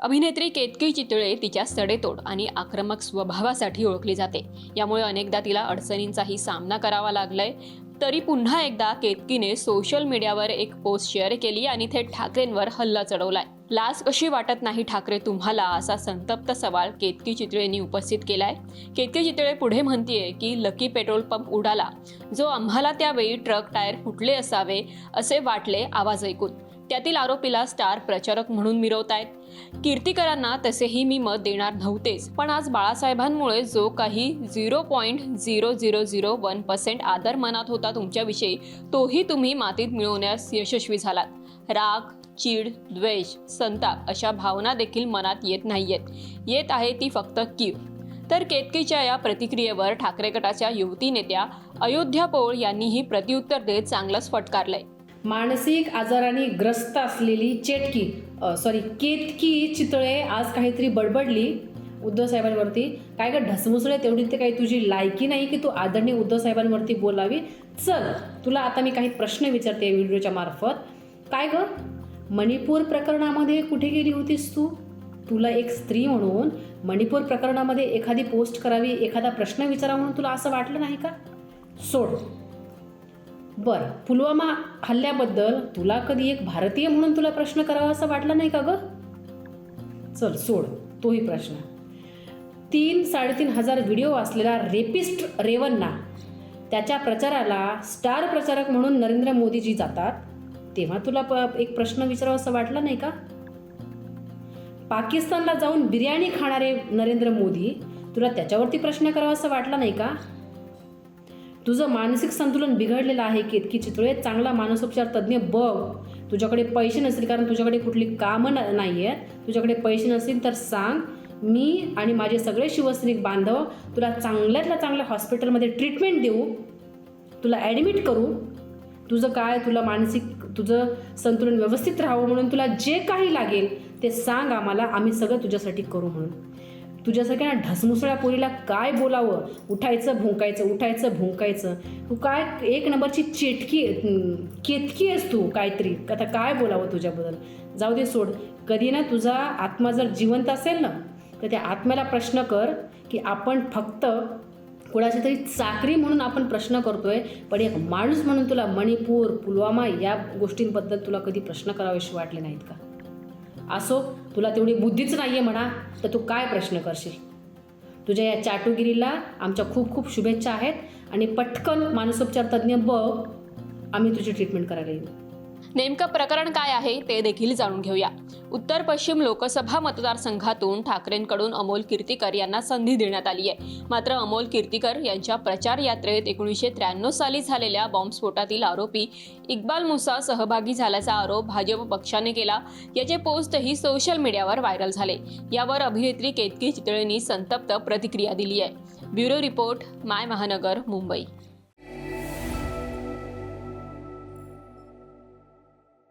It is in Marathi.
अभिनेत्री केतकी चितळे तिच्या सडेतोड आणि आक्रमक स्वभावासाठी ओळखली जाते. यामुळे अनेकदा तिला अडचणींचाही सामना करावा लागलाय. तरी पुन्हा एकदा केतकीने सोशल मीडियावर एक पोस्ट शेअर केली आणि थेट ठाकरेंवर हल्ला चढवलाय. लाज कशी वाटत नाही ठाकरे तुम्हाला असा संतप्त सवाल केतकी चितळेंनी उपस्थित केलाय. केतकी चितळे पुढे म्हणतीये की लकी पेट्रोल पंप उडाला. जो आम्हाला त्यावेळी ट्रक टायर फुटले असावे असे वाटले आवाज ऐकून. त्यातील आरोपीला स्टार प्रचारक म्हणून मिरवतायत. कीर्तिकरांना तसेही मी मत देणार नव्हतेच. पण आज बाळासाहेबांमुळे जो काही zero point zero zero zero one percent आदर मनात होता तुमच्याविषयी तोही तुम्ही मातीत मिळवण्यास यशस्वी झालात. राग चीड द्वेष संताप अशा भावना देखील मनात येत नाहीयेत. येत आहे ती फक्त कीव. तर केतकीच्या या प्रतिक्रियेवर ठाकरे गटाच्या युवती नेत्या अयोध्या पोळ यांनीही प्रत्युत्तर देत चांगलंच फटकारलंय. मानसिक आजाराने ग्रस्त असलेली चेटकी सॉरी केतकी चितळे आज काहीतरी बडबडली उद्धव साहेबांवरती. काय का ढसमुसळे तेवढी ते काही तुझी लायकी नाही की तू आदरणीय उद्धव साहेबांवरती बोलावी? चल तुला आता मी काही प्रश्न विचारते व्हिडिओच्या मार्फत. काय ग? मणिपूर प्रकरणामध्ये कुठे गेली होतीस तू? तुला एक स्त्री म्हणून मणिपूर प्रकरणामध्ये एखादी पोस्ट करावी एखादा प्रश्न विचारा म्हणून तुला असं वाटलं नाही का? सोड. बरं पुलवामा हल्ल्याबद्दल तुला कधी एक भारतीय म्हणून तुला प्रश्न करावा असा वाटला नाही का ग? चल सोड तोही प्रश्न. तीन साडेतीन हजार व्हिडिओ असलेला रेपिस्ट रेवन्ना त्याच्या प्रचाराला स्टार प्रचारक म्हणून नरेंद्र मोदीजी जातात तेव्हा तुला प एक प्रश्न विचारावा असं वाटला नाही का? पाकिस्तानला जाऊन बिर्याणी खाणारे नरेंद्र मोदी तुला त्याच्यावरती प्रश्न करावा असं वाटला नाही का? तुझं मानसिक संतुलन बिघडलेलं आहे की इतकी चितळे चांगला मानसोपचार तज्ज्ञ बघ. तुझ्याकडे पैसे नसतील कारण तुझ्याकडे कुठली कामं न नाही आहेत तुझ्याकडे पैसे नसतील तर सांग. मी आणि माझे सगळे शिवसैनिक बांधव तुला चांगल्यातल्या चांगल्या हॉस्पिटलमध्ये ट्रीटमेंट देऊ. तुला ॲडमिट करू. तुझं काय? तुला मानसिक तुझं संतुलन व्यवस्थित राहावं म्हणून तुला जे काही लागेल ते सांग आम्हाला. आम्ही सगळं तुझ्यासाठी करू म्हणून. तुझ्यासारख्या ना ढसमुसळ्या पोरीला काय बोलावं? उठायचं भुंकायचं उठायचं भुंकायचं. तू काय एक नंबरची चेटकी केतकी आहेस तू काहीतरी? आता काय बोलावं तुझ्याबद्दल? जाऊ दे सोड. कधी ना तुझा आत्मा जर जिवंत असेल ना तर त्या आत्म्याला प्रश्न कर की आपण फक्त कोणाची तरी चाकरी म्हणून आपण प्रश्न करतोय पण एक माणूस म्हणून तुला मणिपूर पुलवामा या गोष्टींबद्दल तुला कधी प्रश्न करावेसे वाटले नाहीत का? असो तुला तेवढी बुद्धीच नाही आहे म्हणा तर तू काय प्रश्न करशील? तुझ्या या चाटुगिरीला आमच्या खूप खूप शुभेच्छा आहेत आणि पटकन मानसोपचार तज्ज्ञ बघ आम्ही तुझी ट्रीटमेंट करायला येऊ. नेमकं प्रकरण काय आहे ते देखील जाणून घेऊया. उत्तर पश्चिम लोकसभा मतदारसंघातून ठाकरेंकडून अमोल कीर्तीकर यांना संधी देण्यात आली आहे. मात्र अमोल कीर्तीकर यांच्या प्रचार यात्रेत एकोणीसशे त्र्याण्णव साली झालेल्या बॉम्बस्फोटातील आरोपी इक्बाल मुसा सहभागी झाल्याचा आरोप भाजप पक्षाने केला. याचे पोस्टही सोशल मीडियावर व्हायरल झाले. यावर अभिनेत्री केतकी चितळेंनी संतप्त प्रतिक्रिया दिली आहे. ब्युरो रिपोर्ट माय महानगर मुंबई.